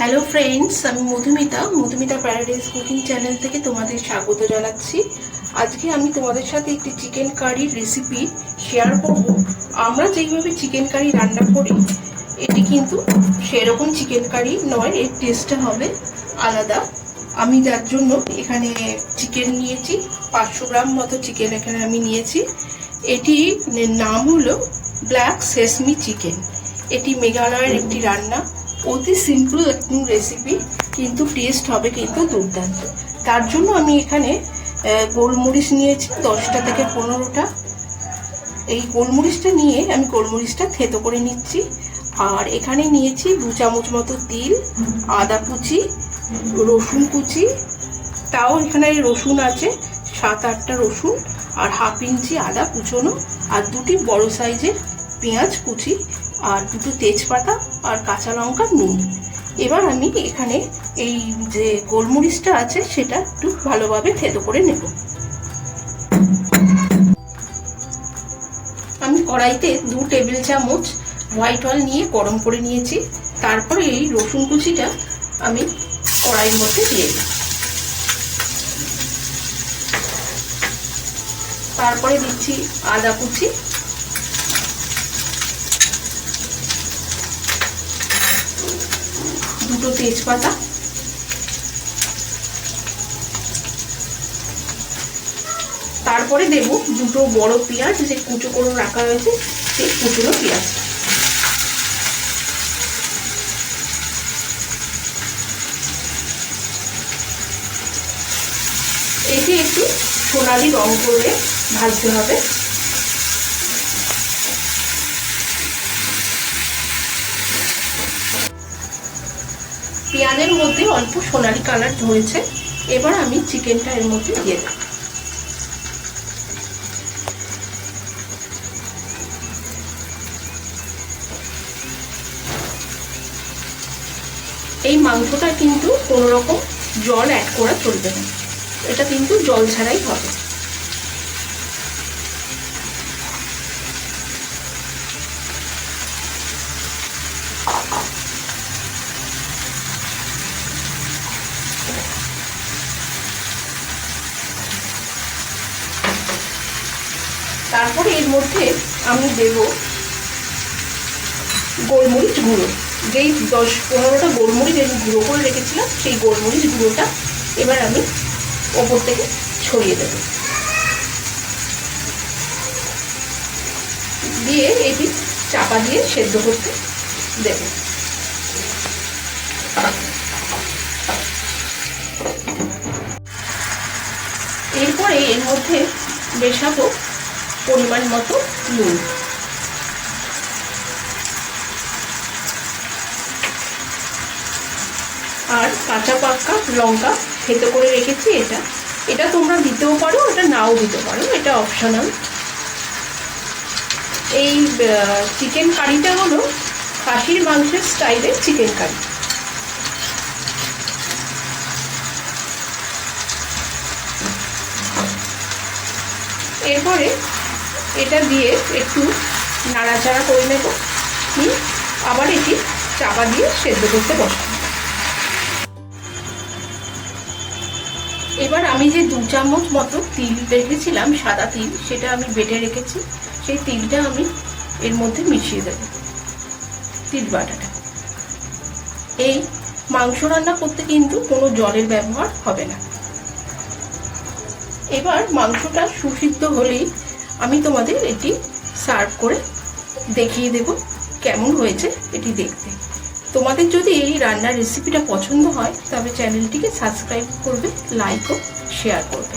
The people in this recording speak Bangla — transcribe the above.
হ্যালো ফ্রেন্ডস আমি Madhumita Madhumita paradise cooking channel থেকে তোমাদের স্বাগত জানাচ্ছি। আজকে আমি তোমাদের সাথে একটি চিকেন কারির রেসিপি শেয়ার করব। আমরা যেইভাবে চিকেন কারি রান্না করি, এটি কিন্তু সেরকম চিকেন কারি নয়, এর টেস্টটা হবে আলাদা। আমি যার জন্য এখানে চিকেন নিয়েছি, পাঁচশো গ্রাম মতো চিকেন এখানে আমি নিয়েছি। এটি নাম হলো ব্ল্যাক সেসমি চিকেন এটি মেঘালয়ের একটি রান্না। অতি সিম্পল একটু রেসিপি কিন্তু টেস্ট হবে কিন্তু দুর্দান্ত। তার জন্য আমি এখানে গোলমরিচ নিয়েছি, দশটা থেকে পনেরোটা। এই গোলমরিচটা নিয়ে আমি গোলমরিচটা থেতো করে নিচ্ছি। আর এখানে নিয়েছি দু চামচ মতো তিল, আদা কুচি, রসুন কুচি। তাও এখানে রসুন আছে, সাত আটটা রসুন আর হাফ ইঞ্চি আদা কুচোনো আর দুটি বড় সাইজের পেঁয়াজ কুচি। আর দুটো তেজপাতা আর কাঁচা লঙ্কা নুন। এবার আমি এখানে এই যে গোলমরিচটা আছে, সেটা একটু ভালোভাবে থেতো করে নেব। আমি কড়াইতে দু টেবিল চামচ হোয়াইট অয়েল নিয়ে গরম করে নিয়েছি। তারপরে এই রসুন কুচিটা আমি কড়াইয়ের মধ্যে দিয়ে দিই। তারপরে দিচ্ছি আদা কুচি। দুটো তেজপাতা। তারপরে দেব দুটো বড় পেঁয়াজ, যে কুচো করে রাখা হয়েছে, সেই কুচনো পেঁয়াজ। এটি একটু সোনালি রং করে ভাজতে হবে। পেঁয়াজের মধ্যে অল্প সোনালি কালার ধরেছে। এবার আমি চিকেনটা এর মধ্যে দিয়ে দেব। এই মাংসটা কিন্তু কোনো রকম জল অ্যাড করা চলবে না। এটা কিন্তু জল ছাড়াই হবে। তারপরে এর মধ্যে আমি দেব গোলমরিচ গুঁড়ো। যেই দশ পনেরোটা গোলমরিচ আমি গুঁড়ো করে রেখেছিলাম, সেই গোলমরিচ গুঁড়োটা এবার আমি ওপর থেকে ছড়িয়ে দেব। দিয়ে এটি চাপা দিয়ে সেদ্ধ করতে দেব। এরপরে এর মধ্যে মেশাবো পরিমাণ মতো নুন। আর কাঁচা পাক্কা লঙ্কা থেতো করে রেখেছি এটা। এটা তোমরা দিতেও পারো এটা নাও দিতে পারো, এটা অপশনাল এই চিকেন কারিটা হলো খাসির মাংসের স্টাইলের চিকেন কারি এরপরে এটা দিয়ে একটু নাড়াচাড়া করে নেব। নিয়ে আবার এটি চাপা দিয়ে সেদ্ধ করতে বসাবো। এবার আমি যে দু চামচ মতো তিল রেখেছিলাম, সাদা তিল, সেটা আমি বেটে রেখেছি। সেই তিলটা আমি এর মধ্যে মিশিয়ে দেব, তিল বাটাটা। এই মাংস রান্না করতে কিন্তু কোনো জলের ব্যবহার হবে না। এবার মাংসটা সুসিদ্ধ হলেই আমি তোমাদের এটি সার্ভ করে দেখিয়ে দেব কেমন হয়েছে এটি দেখতে। তোমাদের যদি এই রান্নার রেসিপিটা পছন্দ হয়, তবে চ্যানেলটিকে সাবস্ক্রাইব করবে লাইক ও শেয়ার করবে।